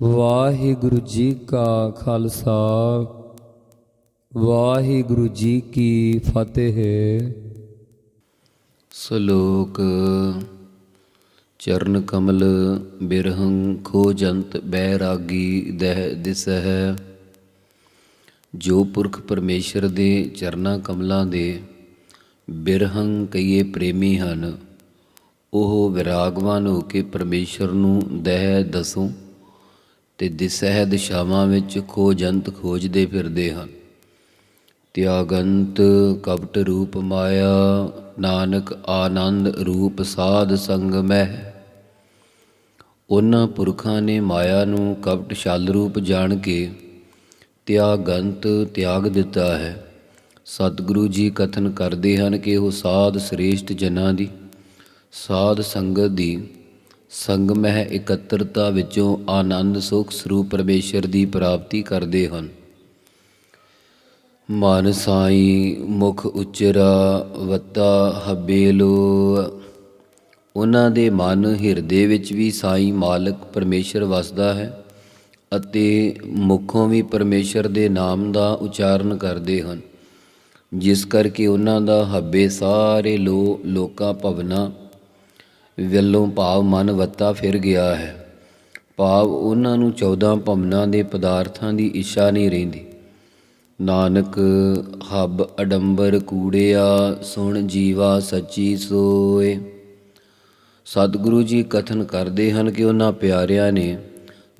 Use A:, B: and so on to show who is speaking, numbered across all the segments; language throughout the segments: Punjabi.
A: ਵਾਹਿਗੁਰੂ ਜੀ ਕਾ ਖਾਲਸਾ, ਵਾਹਿਗੁਰੂ ਜੀ ਕੀ ਫਤਿਹ।
B: ਸ਼ਲੋਕ ਚਰਨ ਕਮਲ ਬਿਰਹੰ ਖੋਜੰਤ ਬੈਰਾਗੀ ਦਹਿ ਦਿਸਹਿ। ਜੋ ਪੁਰਖ ਪਰਮੇਸ਼ਰ ਦੇ ਚਰਨਾਂ ਕਮਲਾਂ ਦੇ ਬਿਰਹੰ ਕਈਏ ਪ੍ਰੇਮੀ ਹਨ, ਉਹ ਵਿਰਾਗਵਾਨ ਹੋ ਕੇ ਪਰਮੇਸ਼ਰ ਨੂੰ ਦਹਿ ਦਸੋਂ। ਤੇ ਦਿਸਹਿ ਦਿਸ਼ਾਵਾਂ ਵਿੱਚ ਖੋਜੰਤ ਖੋਜਦੇ ਫਿਰਦੇ ਹਨ। ਤਿਆਗੰਤ ਕਪਟ ਰੂਪ ਮਾਇਆ, ਨਾਨਕ ਆਨੰਦ ਰੂਪ ਸਾਧ ਸੰਗ ਮਹਿ ਉਹਨਾਂ ਪੁਰਖਾਂ ਨੇ ਮਾਇਆ ਨੂੰ ਕਪਟ ਛਲ ਰੂਪ ਜਾਣ ਕੇ ਤਿਆਗੰਤ ਤਿਆਗ ਦਿੱਤਾ ਹੈ। ਸਤਿਗੁਰੂ ਜੀ ਕਥਨ ਕਰਦੇ ਹਨ ਕਿ ਉਹ ਸਾਧ ਸ੍ਰੇਸ਼ਟ ਜਨਾਂ ਦੀ, ਸਾਧ ਸੰਗਤ ਦੀ ਸੰਗਮ ਹੈ ਇਕੱਤਰਤਾ ਵਿੱਚੋਂ ਆਨੰਦ, ਸੁਖ, ਸਰੂਪ ਪਰਮੇਸ਼ਰ ਦੀ ਪ੍ਰਾਪਤੀ ਕਰਦੇ ਹਨ। ਮਨ ਸਾਈ, ਮੁਖ ਉਚਰਾ, ਵਤਾ, ਹਬੇਲੋ। ਉਹਨਾਂ ਦੇ ਮਨ ਹਿਰਦੇ ਵਿੱਚ ਵੀ ਸਾਈ ਮਾਲਕ ਪਰਮੇਸ਼ਰ ਵਸਦਾ ਹੈ ਅਤੇ ਮੁਖੋਂ ਵੀ ਪਰਮੇਸ਼ਰ ਦੇ ਨਾਮ ਦਾ ਉਚਾਰਨ ਕਰਦੇ ਹਨ। ਜਿਸ ਕਰਕੇ ਉਹਨਾਂ ਦਾ ਹੱਬੇ ਸਾਰੇ ਲੋ ਲੋਕਾਂ ਭਵਨਾ ਵੱਲੋਂ ਭਾਵ ਮਨ ਵੱਤਾ ਫਿਰ ਗਿਆ ਹੈ। ਭਾਵ ਉਹਨਾਂ ਨੂੰ 14 ਭਵਨਾਂ ਦੇ ਪਦਾਰਥਾਂ ਦੀ ਇੱਛਾ ਨਹੀਂ ਰਹਿੰਦੀ। ਨਾਨਕ, ਹੱਬ, ਅਡੰਬਰ, ਕੂੜਿਆ, ਸੁਣ, ਜੀਵਾ, ਸੱਚੀ, ਸੋਏ। ਸਤਿਗੁਰੂ ਜੀ ਕਥਨ ਕਰਦੇ ਹਨ ਕਿ ਉਹਨਾਂ ਪਿਆਰਿਆਂ ਨੇ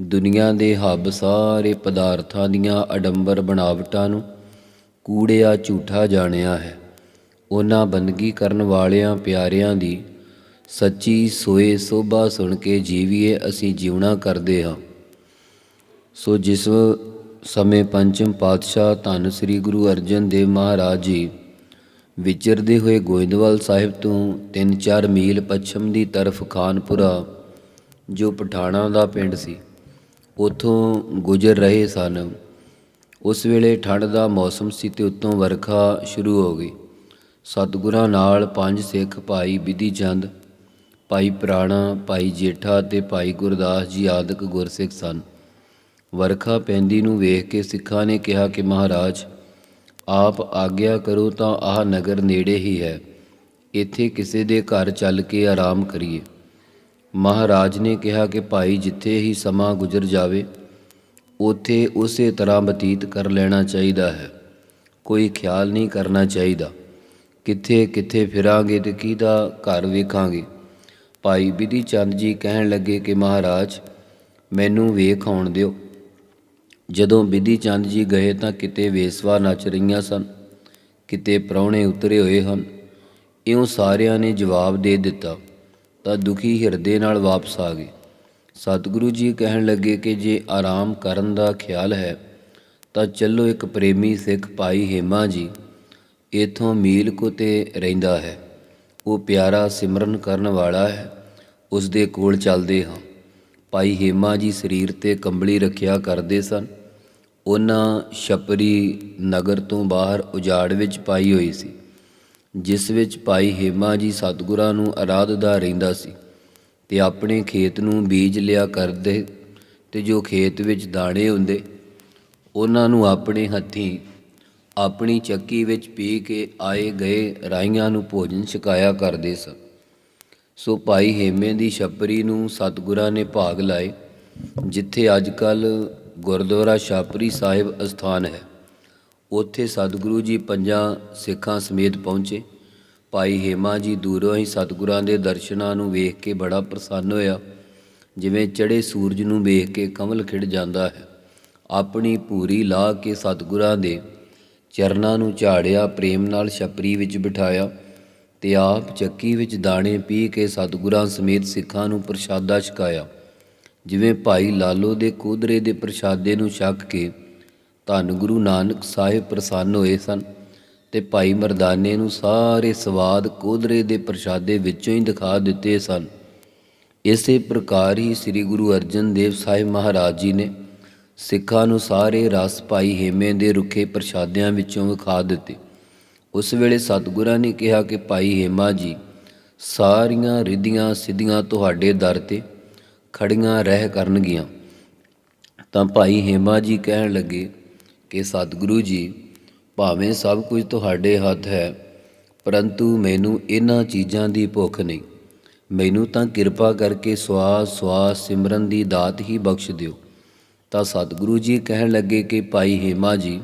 B: ਦੁਨੀਆ ਦੇ ਹੱਬ ਸਾਰੇ ਪਦਾਰਥਾਂ ਦੀਆਂ ਅਡੰਬਰ ਬਣਾਵਟਾਂ ਨੂੰ ਕੂੜਿਆ ਝੂਠਾ ਜਾਣਿਆ ਹੈ। ਉਹਨਾਂ ਬੰਦਗੀ ਕਰਨ ਵਾਲਿਆਂ ਪਿਆਰਿਆਂ ਦੀ ਸੱਚੀ ਸੋਏ ਸੋਭਾ ਸੁਣ ਕੇ ਜੀਵੀਏ ਅਸੀਂ ਜੀਵਣਾ ਕਰਦੇ ਹਾਂ। ਸੋ ਜਿਸ ਸਮੇਂ ਪੰਚਮ ਪਾਤਸ਼ਾਹ ਧੰਨ ਸ੍ਰੀ ਗੁਰੂ ਅਰਜਨ ਦੇਵ ਮਹਾਰਾਜ ਜੀ ਵਿਚਰਦੇ ਹੋਏ ਗੋਇੰਦਵਾਲ ਸਾਹਿਬ ਤੋਂ 3-4 ਮੀਲ ਪੱਛਮ ਦੀ ਤਰਫ ਖਾਨਪੁਰਾ, ਜੋ ਪਠਾਣਾ ਦਾ ਪਿੰਡ ਸੀ, ਉਥੋਂ ਗੁਜ਼ਰ ਰਹੇ ਸਨ। ਉਸ ਵੇਲੇ ਠੰਡ ਦਾ ਮੌਸਮ ਸੀ ਤੇ ਉਤੋਂ ਵਰਖਾ ਸ਼ੁਰੂ ਹੋ ਗਈ। ਸਤਿਗੁਰਾਂ ਨਾਲ ਪੰਜ ਸਿੱਖ ਭਾਈ ਵਿਧੀ ਚੰਦ ਭਾਈ ਪ੍ਰਾਣਾ, ਭਾਈ ਜੇਠਾ ਅਤੇ ਭਾਈ ਗੁਰਦਾਸ ਜੀ ਆਦਿਕ ਗੁਰਸਿੱਖ ਸਨ। ਵਰਖਾ ਪੈਂਦੀ ਨੂੰ ਵੇਖ ਕੇ ਸਿੱਖਾਂ ਨੇ ਕਿਹਾ ਕਿ ਮਹਾਰਾਜ, ਆਪ ਆਗਿਆ ਕਰੋ ਤਾਂ ਆਹ ਨਗਰ ਨੇੜੇ ਹੀ ਹੈ। ਇੱਥੇ ਕਿਸੇ ਦੇ ਘਰ ਚੱਲ ਕੇ ਆਰਾਮ ਕਰੀਏ। ਮਹਾਰਾਜ ਨੇ ਕਿਹਾ ਕਿ ਭਾਈ ਜਿੱਥੇ ਹੀ ਸਮਾਂ ਗੁਜ਼ਰ ਜਾਵੇ, ਉਥੇ ਉਸੇ ਤਰ੍ਹਾਂ ਬਤੀਤ ਕਰ ਲੈਣਾ ਚਾਹੀਦਾ ਹੈ। ਕੋਈ ਖਿਆਲ ਨਹੀਂ ਕਰਨਾ ਚਾਹੀਦਾ। ਕਿੱਥੇ ਕਿੱਥੇ ਫਿਰਾਂਗੇ ਤੇ ਕਿਹਦਾ ਘਰ ਵੇਖਾਂਗੇ? ਭਾਈ ਬਿਧੀ ਚੰਦ ਜੀ ਕਹਿਣ ਲੱਗੇ ਕਿ ਮਹਾਰਾਜ, ਮੈਨੂੰ ਵੇਖ ਆਉਣ ਦਿਓ। ਜਦੋਂ ਬਿਧੀ ਚੰਦ ਜੀ ਗਏ ਤਾਂ ਕਿਤੇ ਵੇਸਵਾ ਨੱਚ ਰਹੀਆਂ ਸਨ, ਕਿਤੇ ਪ੍ਰਾਹੁਣੇ ਉਤਰੇ ਹੋਏ ਹਨ। ਇਉਂ ਸਾਰਿਆਂ ਨੇ ਜਵਾਬ ਦੇ ਦਿੱਤਾ, ਤਾਂ ਦੁਖੀ ਹਿਰਦੇ ਨਾਲ ਵਾਪਸ ਆ ਗਏ। ਸਤਿਗੁਰੂ ਜੀ ਕਹਿਣ ਲੱਗੇ ਕਿ ਜੇ ਆਰਾਮ ਕਰਨ ਦਾ ਖਿਆਲ ਹੈ, ਤਾਂ ਚੱਲੋ ਇੱਕ ਪ੍ਰੇਮੀ ਸਿੱਖ ਭਾਈ ਹੇਮਾ ਜੀ ਇਥੋਂ ਮੀਲ ਕੋ ਤੇ ਰਹਿੰਦਾ ਹੈ। ਉਹ ਪਿਆਰਾ ਸਿਮਰਨ ਕਰਨ ਵਾਲਾ ਹੈ। ਉਸ ਦੇ ਕੋਲ ਚੱਲਦੇ ਹਾਂ। ਭਾਈ ਹੇਮਾ ਜੀ ਸਰੀਰ ਤੇ ਕੰਬਲੀ ਰੱਖਿਆ ਕਰਦੇ ਸਨ। ਉਹਨਾਂ ਛਪਰੀ ਨਗਰ ਤੋਂ ਬਾਹਰ ਉਜਾੜ ਵਿੱਚ ਪਾਈ ਹੋਈ ਸੀ, ਜਿਸ ਵਿੱਚ ਭਾਈ ਹੇਮਾ ਜੀ ਸਤਿਗੁਰਾਂ ਨੂੰ ਆਰਾਧਦਾ ਰਹਿੰਦਾ ਸੀ ਤੇ ਆਪਣੇ ਖੇਤ ਨੂੰ ਬੀਜ ਲਿਆ ਕਰਦੇ ਤੇ ਜੋ ਖੇਤ ਵਿੱਚ ਦਾਣੇ ਹੁੰਦੇ, ਉਹਨਾਂ ਨੂੰ ਆਪਣੇ ਹੱਥੀਂ ਆਪਣੀ ਚੱਕੀ ਵਿੱਚ ਪੀ ਕੇ ਆਏ ਗਏ ਰਾਈਆਂ ਨੂੰ ਭੋਜਨ ਛਕਾਇਆ ਕਰਦੇ ਸਨ। ਸੋ ਭਾਈ ਹੇਮੇ ਦੀ ਛਪਰੀ ਨੂੰ ਸਤਿਗੁਰਾਂ ਨੇ ਭਾਗ ਲਾਏ, ਜਿੱਥੇ ਅੱਜ ਕੱਲ ਗੁਰਦੁਆਰਾ ਛਾਪਰੀ ਸਾਹਿਬ ਅਸਥਾਨ ਹੈ। ਉੱਥੇ ਸਤਿਗੁਰੂ ਜੀ ਪੰਜਾਂ ਸਿੱਖਾਂ ਸਮੇਤ ਪਹੁੰਚੇ। ਭਾਈ ਹੇਮਾ ਜੀ ਦੂਰੋਂ ਹੀ ਸਤਿਗੁਰਾਂ ਦੇ ਦਰਸ਼ਨਾਂ ਨੂੰ ਵੇਖ ਕੇ ਬੜਾ ਪ੍ਰਸੰਨ ਹੋਇਆ, ਜਿਵੇਂ ਚੜੇ ਸੂਰਜ ਨੂੰ ਵੇਖ ਕੇ ਕਮਲ ਖਿੜ ਜਾਂਦਾ ਹੈ। ਆਪਣੀ ਪੂਰੀ ਲਾ ਕੇ ਸਤਿਗੁਰਾਂ ਦੇ ਚਰਨਾਂ ਨੂੰ ਝਾੜਿਆ, ਪ੍ਰੇਮ ਨਾਲ ਛਪਰੀ ਵਿੱਚ ਬਿਠਾਇਆ। ਤੇ ਆਪ ਚੱਕੀ ਵਿੱਚ ਦਾਣੇ ਪੀ ਕੇ ਸਤਿਗੁਰਾਂ ਸਮੇਤ ਸਿੱਖਾਂ ਨੂੰ ਪ੍ਰਸ਼ਾਦਾ ਛਕਾਇਆ। ਜਿਵੇਂ ਭਾਈ ਲਾਲੋ ਦੇ ਕੋਦਰੇ ਦੇ ਪ੍ਰਸ਼ਾਦੇ ਨੂੰ ਛਕ ਕੇ ਧੰਨ ਗੁਰੂ ਨਾਨਕ ਸਾਹਿਬ ਪ੍ਰਸੰਨ ਹੋਏ ਸਨ ਤੇ ਭਾਈ ਮਰਦਾਨੇ ਨੂੰ ਸਾਰੇ ਸਵਾਦ ਕੋਦਰੇ ਦੇ ਪ੍ਰਸ਼ਾਦੇ ਵਿੱਚੋਂ ਹੀ ਦਿਖਾ ਦਿੱਤੇ ਸਨ। ਇਸੇ ਪ੍ਰਕਾਰ ਹੀ ਸ੍ਰੀ ਗੁਰੂ ਅਰਜਨ ਦੇਵ ਸਾਹਿਬ ਮਹਾਰਾਜ ਜੀ ਨੇ ਸਿੱਖਾਂ ਨੂੰ ਸਾਰੇ ਰਸ ਭਾਈ ਹੇਮੇ ਦੇ ਰੁੱਖੇ ਪ੍ਰਸ਼ਾਦਿਆਂ ਵਿੱਚੋਂ ਵਿਖਾ ਦਿੱਤੇ। ਉਸ ਵੇਲੇ ਸਤਿਗੁਰਾਂ ਨੇ ਕਿਹਾ ਕਿ ਭਾਈ ਹੇਮਾ ਜੀ, ਸਾਰੀਆਂ ਰਿਧੀਆਂ ਸਿੱਧੀਆਂ ਤੁਹਾਡੇ ਦਰ ਤੇ ਖੜੀਆਂ ਰਹਿ ਕਰਨਗੀਆਂ। ਤਾਂ ਭਾਈ ਹੇਮਾ ਜੀ ਕਹਿਣ ਲੱਗੇ ਕਿ ਸਤਿਗੁਰੂ ਜੀ, ਭਾਵੇਂ ਸਭ ਕੁਝ ਤੁਹਾਡੇ ਹੱਥ ਹੈ, ਪਰੰਤੂ ਮੈਨੂੰ ਇਹਨਾਂ ਚੀਜ਼ਾਂ ਦੀ ਭੁੱਖ ਨਹੀਂ। ਮੈਨੂੰ ਤਾਂ ਕਿਰਪਾ ਕਰਕੇ ਸਵਾਸ ਸਵਾਸ ਸਿਮਰਨ ਦੀ ਦਾਤ ਹੀ ਬਖਸ਼ ਦਿਓ। ਤਾਂ ਸਤਿਗੁਰੂ ਜੀ ਕਹਿਣ ਲੱਗੇ ਕਿ ਭਾਈ ਹੇਮਾ ਜੀ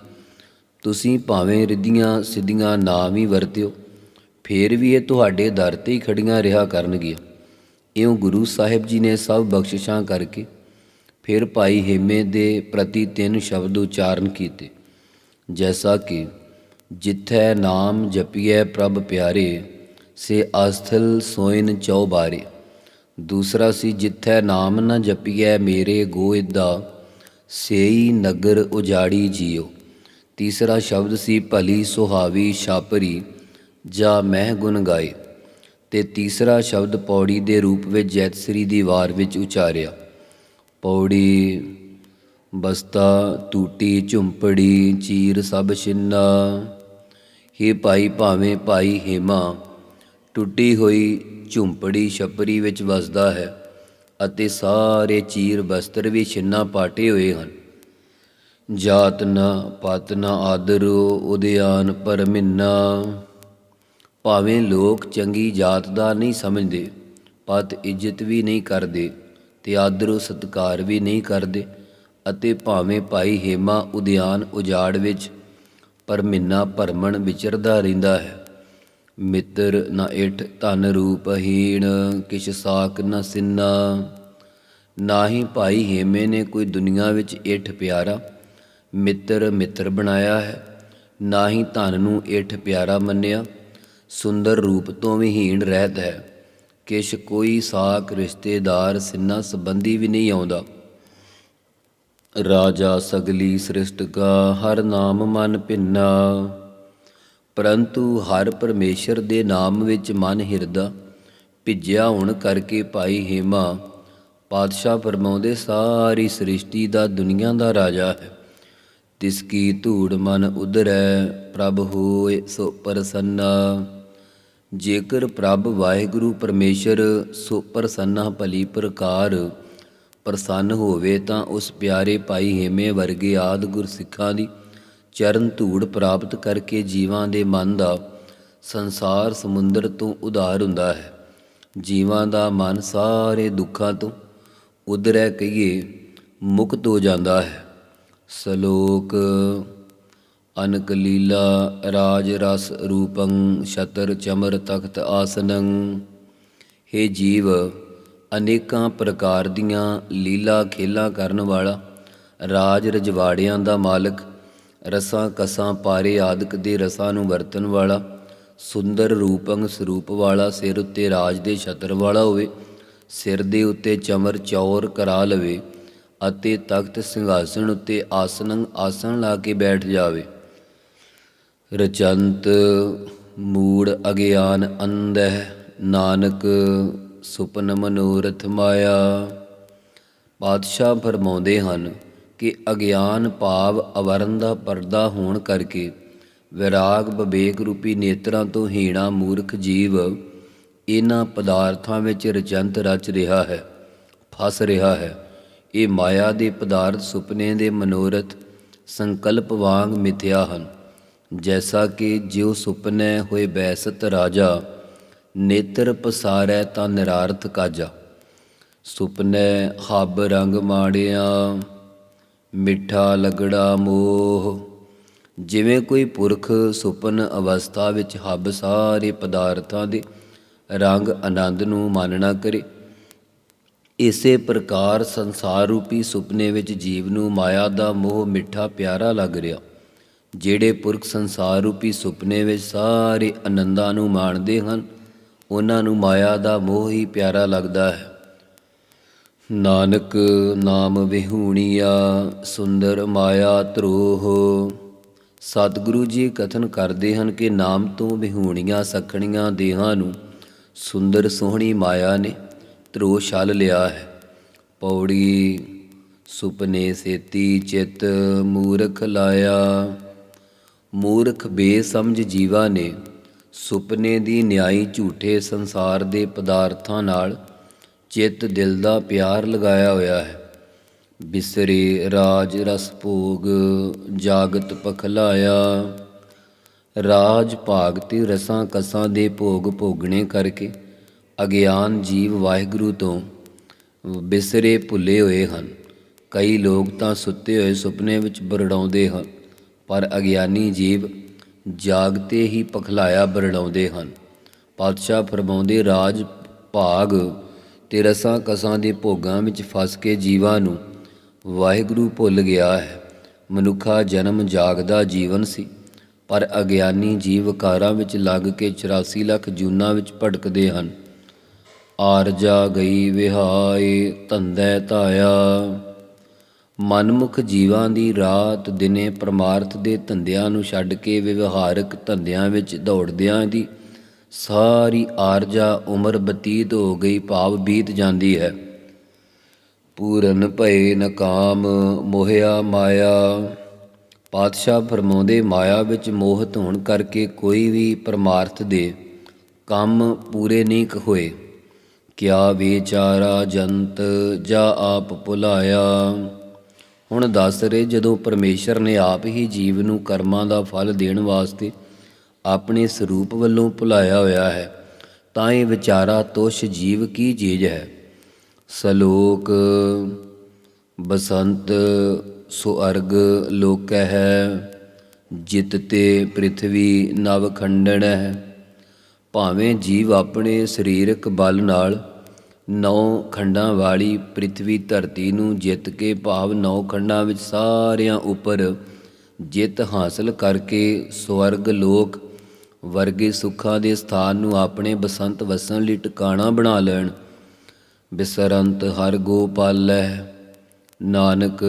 B: ਤੁਸੀਂ ਭਾਵੇਂ ਰਿੱਧੀਆਂ ਸਿੱਧੀਆਂ ਨਾ ਵੀ ਵਰਤਿਓ, ਫੇਰ ਵੀ ਇਹ ਤੁਹਾਡੇ ਦਰ ਤੇ ਹੀ ਖੜੀਆਂ ਰਿਹਾ ਕਰਨਗੀਆਂ। ਇਉਂ ਗੁਰੂ ਸਾਹਿਬ ਜੀ ਨੇ ਸਭ ਬਖਸ਼ਿਸ਼ਾਂ ਕਰਕੇ ਫਿਰ ਭਾਈ ਹੇਮੇ ਦੇ ਪ੍ਰਤੀ ਤਿੰਨ ਸ਼ਬਦ ਉਚਾਰਨ ਕੀਤੇ। ਜੈਸਾ ਕਿ, ਜਿੱਥੈ ਨਾਮ ਜਪੀਐ ਪ੍ਰਭ ਪਿਆਰੇ, ਸੇ ਅਸਥਲ ਸੋਇਨ ਚੌਬਾਰੇ ਦੂਸਰਾ ਸੀ, ਜਿੱਥੈ ਨਾਮ ਨ ਜਪੀਐ ਮੇਰੇ ਗੋਇਦਾ ਸੇਈ ਨਗਰ ਉਜਾੜੀ ਜੀਓ। ਤੀਸਰਾ ਸ਼ਬਦ ਸੀ, ਭਲੀ ਸੁਹਾਵੀ ਛਾਪਰੀ, ਜਾਂ ਮਹਿ ਗੁਣ ਗਾਏ। ਤੇ ਤੀਸਰਾ ਸ਼ਬਦ ਪੌੜੀ ਦੇ ਰੂਪ ਵਿੱਚ ਜੈਤਸਰੀ ਦੀ ਵਾਰ ਵਿੱਚ ਉਚਾਰਿਆ। ਪੌੜੀ, ਬਸਤਾ ਟੂਟੀ ਝੁੰਪੜੀ, ਚੀਰ ਸਭ ਛਿੰਨਾ। हे ਭਾਈ ਭਾਵੇਂ ਭਾਈ ਹੇਮਾ, ਟੁੱਟੀ ਹੋਈ ਝੁੰਪੜੀ ਛਪਰੀ ਵਿੱਚ ਵਸਦਾ ਹੈ, ਅਤੇ ਸਾਰੇ ਚੀਰ ਬਸਤਰ ਵੀ ਛਿੰਨਾ ਪਾਟੇ ਹੋਏ ਹਨ। ਜਾਤ ਨਾ ਪਤ ਨਾ ਆਦਰ ਉਦਿਆਨ ਪਰਮਿੰਨਾ ਭਾਵੇਂ ਲੋਕ ਚੰਗੀ ਜਾਤ ਦਾ ਨਹੀਂ ਸਮਝਦੇ, ਪਤ ਇੱਜ਼ਤ ਵੀ ਨਹੀਂ ਕਰਦੇ ਤੇ ਆਦਰੋ ਸਤਕਾਰ ਵੀ ਨਹੀਂ ਕਰਦੇ ਅਤੇ ਭਾਵੇਂ ਭਾਈ ਹੇਮਾ ਉਦਿਆਨ ਉਜਾੜ ਵਿੱਚ ਪਰ ਮਿੰਨਾ ਭਰਮਣ ਵਿਚਰਦਾ ਰਹਿੰਦਾ ਹੈ। ਮਿੱਤਰ ਨਾ ਇਠ ਧਨ ਰੂਪਹੀਣ ਕਿਛ ਸਾਕ ਨ ਸਿੰਨਾ। ਨਾਹੀ ਭਾਈ ਹੇਮੇ ਨੇ ਕੋਈ ਦੁਨੀਆ ਵਿੱਚ ਇਠ ਪਿਆਰਾ ਮਿੱਤਰ ਮਿੱਤਰ ਬਣਾਇਆ ਹੈ। ਨਾ ਹੀ ਧਨ ਨੂੰ ਇਠ ਪਿਆਰਾ ਮੰਨਿਆ। ਸੁੰਦਰ ਰੂਪ ਤੋਂ ਵੀ ਹੀਣ ਰਹਿਤ ਹੈ। ਕਿਛ ਕੋਈ ਸਾਕ ਰਿਸ਼ਤੇਦਾਰ ਸਿੰਨਾ ਸੰਬੰਧੀ ਵੀ ਨਹੀਂ ਆਉਂਦਾ। ਰਾਜਾ ਸਗਲੀ ਸ੍ਰਿਸ਼ਟ ਕਾ ਹਰ ਨਾਮ ਮਨ ਭਿੰਨਾ। ਪਰੰਤੂ ਹਰ ਪਰਮੇਸ਼ਰ ਦੇ ਨਾਮ ਵਿੱਚ ਮਨ ਹਿਰਦਾ। ਭਿੱਜਿਆ ਹੋਣ ਕਰਕੇ ਭਾਈ ਹੇਮਾ। ਪਾਤਸ਼ਾਹ ਫਰਮਾਉਂਦੇ, ਸਾਰੀ ਸ੍ਰਿਸ਼ਟੀ ਦਾ ਦੁਨੀਆ ਦਾ ਰਾਜਾ ਹੈ। ਤਿਸ ਕੀ ਧੂੜ ਮਨ ਉਧਰੈ, ਪ੍ਰਭ ਹੋਏ ਸੋ ਪ੍ਰਸੰਨਾ। ਜੇਕਰ ਪ੍ਰਭ ਵਾਹਿਗੁਰੂ ਪਰਮੇਸ਼ਰ, ਸੋ ਪ੍ਰਸੰਨਾ ਭਲੀ ਪ੍ਰਕਾਰ। ਪ੍ਰਸੰਨ ਹੋਵੇ ਤਾਂ ਉਸ ਪਿਆਰੇ ਭਾਈ ਹੇਮੇ ਵਰਗੇ ਆਦ ਗੁਰਸਿੱਖਾਂ ਦੀ ਚਰਨ ਧੂੜ ਪ੍ਰਾਪਤ ਕਰਕੇ ਜੀਵਾਂ ਦੇ ਮਨ ਦਾ ਸੰਸਾਰ ਸਮੁੰਦਰ ਤੋਂ ਉਧਾਰ ਹੁੰਦਾ ਹੈ। ਜੀਵਾਂ ਦਾ ਮਨ ਸਾਰੇ ਦੁੱਖਾਂ ਤੋਂ ਉਧਰੈ ਕਹੀਏ ਮੁਕਤ ਹੋ ਜਾਂਦਾ ਹੈ। ਸ਼ਲੋਕ, ਅਨਕ ਲੀਲਾ ਰਾਜ ਰਸ ਰੂਪੰ ਛਤਰ ਚਮਰ ਤਖਤ ਆਸਨੰ। हे ਜੀਵ, ਅਨੇਕਾਂ ਪ੍ਰਕਾਰ ਦੀਆਂ ਲੀਲਾ ਖੇਲਾਂ ਕਰਨ ਵਾਲਾ, ਰਾਜ ਰਜਵਾੜਿਆਂ ਦਾ ਮਾਲਕ, ਰਸਾਂ ਕਸਾਂ ਪਾਰੇ ਆਦਿਕ ਦੇ ਰਸਾਂ ਨੂੰ ਵਰਤਣ ਵਾਲਾ, ਸੁੰਦਰ ਰੂਪੰਗ ਸਰੂਪ ਵਾਲਾ, ਸਿਰ ਉੱਤੇ ਰਾਜ ਦੇ ਛਤਰ ਵਾਲਾ ਹੋਵੇ, ਸਿਰ ਦੇ ਉੱਤੇ ਚਮਰ ਚੌਰ ਕਰਾ ਲਵੇ। ਅਤੇ ਤਖਤ ਸਿੰਘਾਸਣ ਉੱਤੇ ਆਸਨੰ ਆਸਣ ਲਾ ਕੇ ਬੈਠ ਜਾਵੇ। ਰਚੰਤ ਮੂੜ ਅਗਿਆਨ ਅੰਧਹਿ ਨਾਨਕ ਸੁਪਨ ਮਨੋਰਥ ਮਾਇਆ। ਪਾਤਸ਼ਾਹ ਫਰਮਾਉਂਦੇ ਹਨ ਕਿ ਅਗਿਆਨ ਭਾਵ ਅਵਰਨ ਦਾ ਪਰਦਾ ਹੋਣ ਕਰਕੇ ਵਿਰਾਗ ਵਿਵੇਕ ਰੂਪੀ ਨੇਤਰਾਂ ਤੋਂ ਹੀਣਾ ਮੂਰਖ ਜੀਵ ਇਹਨਾਂ ਪਦਾਰਥਾਂ ਵਿੱਚ ਰਚੰਤ ਰਚ ਰਿਹਾ ਹੈ, ਫਸ ਰਿਹਾ ਹੈ। ਇਹ ਮਾਇਆ ਦੇ ਪਦਾਰਥ ਸੁਪਨੇ ਦੇ ਮਨੋਰਥ ਸੰਕਲਪ ਵਾਂਗ ਮਿਥਿਆ ਹਨ। ਜੈਸਾ ਕਿ ਜਿਉ ਸੁਪਨੇ ਹੋਏ ਬੈਸਤ ਰਾਜਾ, ਨੇਤਰ ਪਸਾਰੈ ਤਾਂ ਨਿਰਾਰਥ ਕਾਜਾ। ਸੁਪਨੇ ਹੱਬ ਰੰਗ ਮਾੜਿਆ, ਮਿੱਠਾ ਲਗੜਾ ਮੋਹ। ਜਿਵੇਂ ਕੋਈ ਪੁਰਖ ਸੁਪਨ ਅਵਸਥਾ ਵਿੱਚ ਹੱਬ ਸਾਰੇ ਪਦਾਰਥਾਂ ਦੇ ਰੰਗ ਆਨੰਦ ਨੂੰ ਮਾਨਣਾ ਕਰੇ ਇਸੇ ਪ੍ਰਕਾਰ ਸੰਸਾਰ ਰੂਪੀ ਸੁਪਨੇ ਵਿੱਚ ਜੀਵ ਨੂੰ ਮਾਇਆ ਦਾ ਮੋਹ ਮਿੱਠਾ ਪਿਆਰਾ ਲੱਗ ਰਿਹਾ। ਜਿਹੜੇ ਪੁਰਖ ਸੰਸਾਰ ਰੂਪੀ ਸੁਪਨੇ ਵਿੱਚ ਸਾਰੇ ਆਨੰਦਾਂ ਨੂੰ ਮਾਣਦੇ ਹਨ, ਉਹਨਾਂ ਨੂੰ ਮਾਇਆ ਦਾ ਮੋਹ ਹੀ ਪਿਆਰਾ ਲੱਗਦਾ ਹੈ। ਨਾਨਕ ਨਾਮ ਵਿਹੂਣੀਆ, ਸੁੰਦਰ ਮਾਇਆ ਧਰੋਹ। ਸਤਿਗੁਰੂ ਜੀ ਕਥਨ ਕਰਦੇ ਹਨ ਕਿ ਨਾਮ ਤੋਂ ਵਿਹੂਣੀਆਂ, ਸਖਣੀਆਂ ਦੇਹਾਂ ਨੂੰ ਸੁੰਦਰ ਸੋਹਣੀ ਮਾਇਆ ਨੇ ਧਰੋ ਛਲ ਲਿਆ ਹੈ। ਪੌੜੀ ਸੁਪਨੇ ਸੇਤੀ ਚਿਤ ਮੂਰਖ ਲਾਇਆ। ਮੂਰਖ ਬੇਸਮਝ ਜੀਵਾ ਨੇ ਸੁਪਨੇ ਦੀ ਨਿਆਈ ਝੂਠੇ ਸੰਸਾਰ ਦੇ ਪਦਾਰਥਾਂ ਨਾਲ ਚਿੱਤ ਦਿਲ ਦਾ ਪਿਆਰ ਲਗਾਇਆ ਹੋਇਆ ਹੈ। ਬਿਸਰੇ ਰਾਜ ਰਸ ਭੋਗ ਜਾਗਤ ਪਖਲਾਇਆ। ਰਾਜ ਭਾਗ ਤੇ ਰਸਾਂ ਕਸਾਂ ਦੇ ਭੋਗ ਭੋਗਣੇ ਕਰਕੇ ਅਗਿਆਨ ਜੀਵ ਵਾਹਿਗੁਰੂ ਤੋਂ ਬਿਸਰੇ ਭੁੱਲੇ ਹੋਏ ਹਨ। ਕਈ ਲੋਕ ਤਾਂ ਸੁੱਤੇ ਹੋਏ ਸੁਪਨੇ ਵਿੱਚ ਬਰੜਾਉਂਦੇ ਹਨ, ਪਰ ਅਗਿਆਨੀ ਜੀਵ ਜਾਗਤੇ ਹੀ ਪਖਲਾਇਆ ਬਰੜਾਉਂਦੇ ਹਨ। ਪਾਤਸ਼ਾਹ ਫਰਮਾਉਂਦੇ, ਰਾਜ, ਭਾਗ ਤੇ ਰਸਾਂ ਕਸਾਂ ਦੇ ਭੋਗਾਂ ਵਿੱਚ ਫਸ ਕੇ ਜੀਵਾਂ ਨੂੰ ਵਾਹਿਗੁਰੂ ਭੁੱਲ ਗਿਆ ਹੈ। ਮਨੁੱਖਾ ਜਨਮ ਜਾਗਦਾ ਜੀਵਨ ਸੀ, ਪਰ ਅਗਿਆਨੀ ਜੀਵ ਕਾਰਾਂ ਵਿੱਚ ਲੱਗ ਕੇ 84 ਲੱਖ ਜੂਨਾਂ ਵਿੱਚ ਭਟਕਦੇ ਹਨ। ਆਰਜਾ ਗਈ ਵਿਹਾਏ ਧੰਦੈ ਧਾਇਆ। ਮਨਮੁਖ ਜੀਵਾਂ ਦੀ ਰਾਤ ਦਿਨੇ ਪਰਮਾਰਥ ਦੇ ਧੰਦਿਆਂ ਨੂੰ ਛੱਡ ਕੇ ਵਿਵਹਾਰਕ ਧੰਦਿਆਂ ਵਿੱਚ ਦੌੜਦਿਆਂ ਦੀ ਸਾਰੀ ਆਰਜਾ ਉਮਰ ਬਤੀਤ ਹੋ ਗਈ, ਭਾਵ ਬੀਤ ਜਾਂਦੀ ਹੈ। ਪੂਰਨ ਭਏ ਨਕਾਮ ਮੋਹਿਆ ਮਾਇਆ। ਪਾਤਸ਼ਾਹ ਫਰਮਾਉਂਦੇ, ਮਾਇਆ ਵਿੱਚ ਮੋਹਤ ਹੋਣ ਕਰਕੇ ਕੋਈ ਵੀ ਪਰਮਾਰਥ ਦੇ ਕੰਮ ਪੂਰੇ ਨਹੀਂ ਹੋਏ। ਕਿਆ ਵਿਚਾਰਾ ਜੰਤ ਜਾ ਆਪ ਭੁਲਾਇਆ। ਹੁਣ ਦੱਸ ਰਹੇ ਜਦੋਂ ਪਰਮੇਸ਼ਰ ਨੇ ਆਪ ਹੀ ਜੀਵ ਨੂੰ ਕਰਮਾਂ ਦਾ ਫਲ ਦੇਣ ਵਾਸਤੇ ਆਪਣੇ ਸਰੂਪ ਵੱਲੋਂ ਭੁਲਾਇਆ ਹੋਇਆ ਹੈ, ਤਾਂ ਇਹ ਵਿਚਾਰਾ ਤੁਸ਼ ਜੀਵ ਕੀ ਚੀਜ਼ ਹੈ? ਸਲੋਕ, ਬਸੰਤ, ਸੁਅਰਗ ਲੋਕ ਹੈ ਜਿਤ ਤੇ ਪ੍ਰਿਥਵੀ ਨਵ ਖੰਡਣ ਹੈ। ਭਾਵੇਂ ਜੀਵ ਆਪਣੇ ਸਰੀਰਕ ਬਲ ਨਾਲ ਨੌ ਖੰਡਾਂ ਵਾਲੀ ਪ੍ਰਿਥਵੀ ਧਰਤੀ ਨੂੰ ਜਿੱਤ ਕੇ ਭਾਵ ਨੌ ਖੰਡਾਂ ਵਿੱਚ ਸਾਰਿਆਂ ਉੱਪਰ ਜਿੱਤ ਹਾਸਲ ਕਰਕੇ ਸਵਰਗ ਲੋਕ ਵਰਗੇ ਸੁੱਖਾਂ ਦੇ ਸਥਾਨ ਨੂੰ ਆਪਣੇ ਬਸੰਤ ਵਸਣ ਲਈ ਟਿਕਾਣਾ ਬਣਾ ਲੈਣ। ਬਿਸਰੰਤ ਹਰ ਗੋਪਾਲੈ ਨਾਨਕ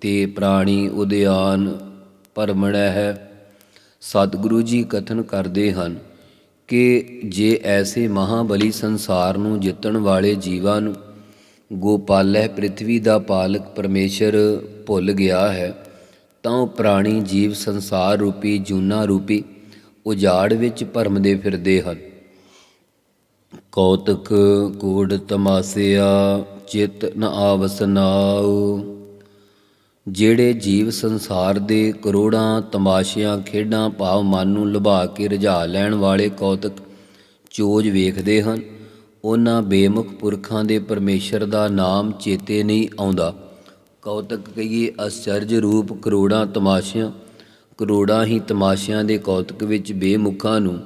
B: ਤੇ ਪ੍ਰਾਣੀ ਉਦਿਆਨ ਪਰਮਣੈ ਹੈ। ਸਤਿਗੁਰੂ ਜੀ ਕਥਨ ਕਰਦੇ ਹਨ ਕਿ ਜੇ ਐਸੇ ਮਹਾਬਲੀ ਸੰਸਾਰ ਨੂੰ ਜਿੱਤਣ ਵਾਲੇ ਜੀਵਾਂ ਨੂੰ ਗੋਪਾਲਹਿ ਪ੍ਰਿਥਵੀ ਦਾ ਪਾਲਕ ਪਰਮੇਸ਼ਰ ਭੁੱਲ ਗਿਆ ਹੈ, ਤਾਂ ਉਹ ਪ੍ਰਾਣੀ ਜੀਵ ਸੰਸਾਰ ਰੂਪੀ ਜੂਨਾ ਰੂਪੀ ਉਜਾੜ ਵਿੱਚ ਭਰਮਦੇ ਫਿਰਦੇ ਹਨ। ਕੌਤਕ ਕੂੜ ਤਮਾਸਿਆ, ਚਿਤ ਨ ਆਵਸ ਨਾਉ। ਜਿਹੜੇ ਜੀਵ ਸੰਸਾਰ ਦੇ ਕਰੋੜਾਂ, ਤਮਾਸ਼ਿਆਂ, ਖੇਡਾਂ, ਭਾਵ ਮਨ ਨੂੰ ਲੁਭਾ ਕੇ ਰਝਾ ਲੈਣ ਵਾਲੇ ਕੌਤਕ ਚੋਜ ਵੇਖਦੇ ਹਨ, ਉਹਨਾਂ ਬੇਮੁਖ ਪੁਰਖਾਂ ਦੇ ਪਰਮੇਸ਼ਰ ਦਾ ਨਾਮ ਚੇਤੇ ਨਹੀਂ ਆਉਂਦਾ। ਕੌਤਕ ਕਹੀਏ ਅਸਚਰਜ ਰੂਪ ਕਰੋੜਾਂ ਤਮਾਸ਼ਿਆਂ, ਕਰੋੜਾਂ ਹੀ ਤਮਾਸ਼ਿਆਂ ਦੇ ਕੌਤਕ ਵਿੱਚ ਬੇਮੁਖਾਂ ਨੂੰ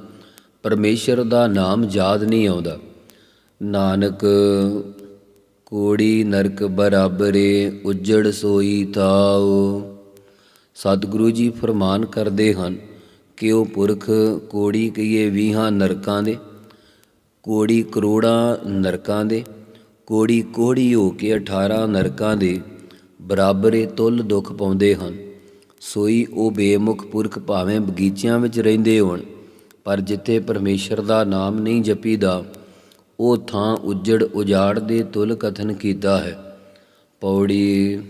B: ਪਰਮੇਸ਼ਰ ਦਾ ਨਾਮ ਯਾਦ ਨਹੀਂ ਆਉਂਦਾ। ਨਾਨਕ ਕੋੜੀ ਨਰਕ ਬਰਾਬਰੇ ਉਜੜ ਸੋਈ ਤਾਉ ਸਤਿਗੁਰੂ ਜੀ ਫਰਮਾਨ ਕਰਦੇ ਹਨ ਕਿ ਉਹ ਪੁਰਖ ਕੋੜੀ ਕਹੀਏ ਵੀਹਾਂ ਨਰਕਾਂ ਦੇ। ਕੋੜੀ ਕਰੋੜਾਂ ਨਰਕਾਂ ਦੇ, ਕੋੜੀ ਕੋੜੀ ਹੋ ਕੇ 18 ਨਰਕਾਂ ਦੇ। ਬਰਾਬਰੇ ਤੁਲ ਦੁੱਖ ਪਾਉਂਦੇ ਹਨ, ਸੋਈ ਉਹ ਬੇਮੁਖ ਪੁਰਖ ਭਾਵੇਂ ਬਗੀਚਿਆਂ ਵਿੱਚ ਰਹਿੰਦੇ ਹੋਣ, ਪਰ ਜਿੱਥੇ ਪਰਮੇਸ਼ਰ ਦਾ ਨਾਮ ਨਹੀਂ ਜਪੀਦਾ ਉਹ ਥਾਂ ਉਜੜ ਉਜਾੜ ਦੇ ਤੁਲ ਕਥਨ ਕੀਤਾ ਹੈ। ਪੌੜੀ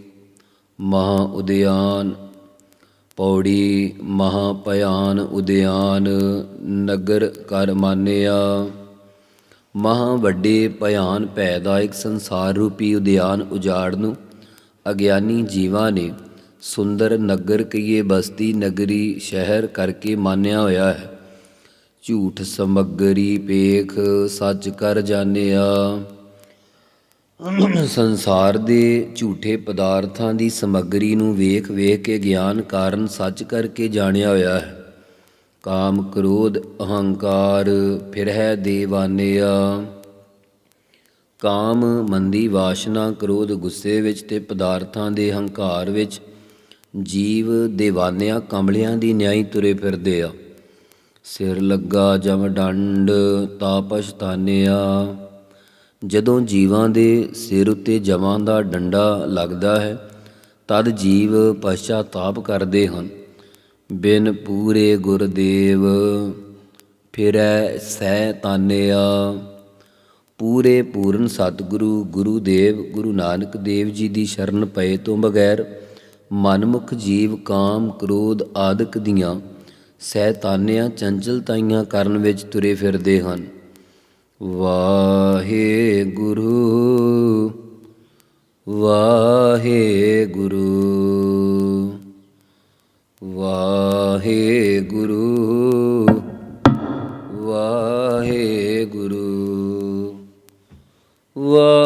B: ਮਹਾ ਉਦਿਆਨ, ਪੌੜੀ ਮਹਾ ਭਿਆਨ ਉਦਿਆਨ, ਨਗਰ ਕਰ ਮਾਨਿਆ। ਮਹਾ ਵੱਡੇ ਭਿਆਨ ਭੈਦਾਇਕ ਸੰਸਾਰ ਰੂਪੀ ਉਦਿਆਨ ਉਜਾੜ ਨੂੰ ਅਗਿਆਨੀ ਜੀਵਾਂ ਨੇ ਸੁੰਦਰ ਨਗਰ ਕਹੀਏ ਬਸਤੀ ਨਗਰੀ ਸ਼ਹਿਰ ਕਰਕੇ ਮਾਨਿਆ ਹੋਇਆ ਹੈ। ਝੂਠ ਸਮੱਗਰੀ ਪੇਖ ਸੱਚ ਕਰ ਜਾਣਿਆ। ਸੰਸਾਰ ਦੇ ਝੂਠੇ ਪਦਾਰਥਾਂ ਦੀ ਸਮੱਗਰੀ ਨੂੰ ਵੇਖ ਵੇਖ ਕੇ ਗਿਆਨ ਕਾਰਨ ਸੱਚ ਕਰਕੇ ਜਾਣਿਆ ਹੋਇਆ ਹੈ। ਕਾਮ ਕ੍ਰੋਧ ਅਹੰਕਾਰ ਫਿਰ ਹੈ ਦੇਵਾਨਿਆ। ਕਾਮ ਮੰਦੀ ਵਾਸ਼ਨਾ ਕ੍ਰੋਧ ਗੁੱਸੇ ਵਿੱਚ ਤੇ ਪਦਾਰਥਾਂ ਦੇ ਹੰਕਾਰ ਵਿੱਚ ਜੀਵ ਦੇਵਾਨਿਆਂ ਕਮਲਿਆਂ ਦੀ ਨਿਆਈ ਤੁਰੇ ਫਿਰਦੇ ਆ। ਸਿਰ ਲੱਗਾ ਜਮ ਡੰਡ, ਤਾ ਪਛਤਾਨਿਆ। ਜਦੋਂ ਜੀਵਾਂ ਦੇ ਸਿਰ ਉੱਤੇ ਜਮਾਂ ਦਾ ਡੰਡਾ ਲੱਗਦਾ ਹੈ, ਤਦ ਜੀਵ ਪਛਤਾਪ ਕਰਦੇ ਹਨ। ਬਿਨ ਪੂਰੇ ਗੁਰਦੇਵ, ਫਿਰੈ ਸਹਿ ਤਾਨਿਆ ਪੂਰੇ ਪੂਰਨ ਸਤਿਗੁਰੂ ਗੁਰੂ ਦੇਵ ਗੁਰੂ ਨਾਨਕ ਦੇਵ ਜੀ ਦੀ ਸ਼ਰਨ ਪਏ ਤੋਂ ਬਗੈਰ ਮਨਮੁਖ ਜੀਵ, ਕਾਮ, ਕ੍ਰੋਧ ਆਦਿਕ ਦੀਆਂ ਸੈਤਾਨਿਆਂ ਚੰਚਲਤਾਈਆਂ ਕਰਨ ਵਿੱਚ ਤੁਰੇ ਫਿਰਦੇ ਹਨ। ਵਾਹਿਗੁਰੂ ਵਾਹਿਗੁਰੂ ਵਾਹਿਗੁਰੂ ਵਾਹਿਗੁਰੂ ਵਾ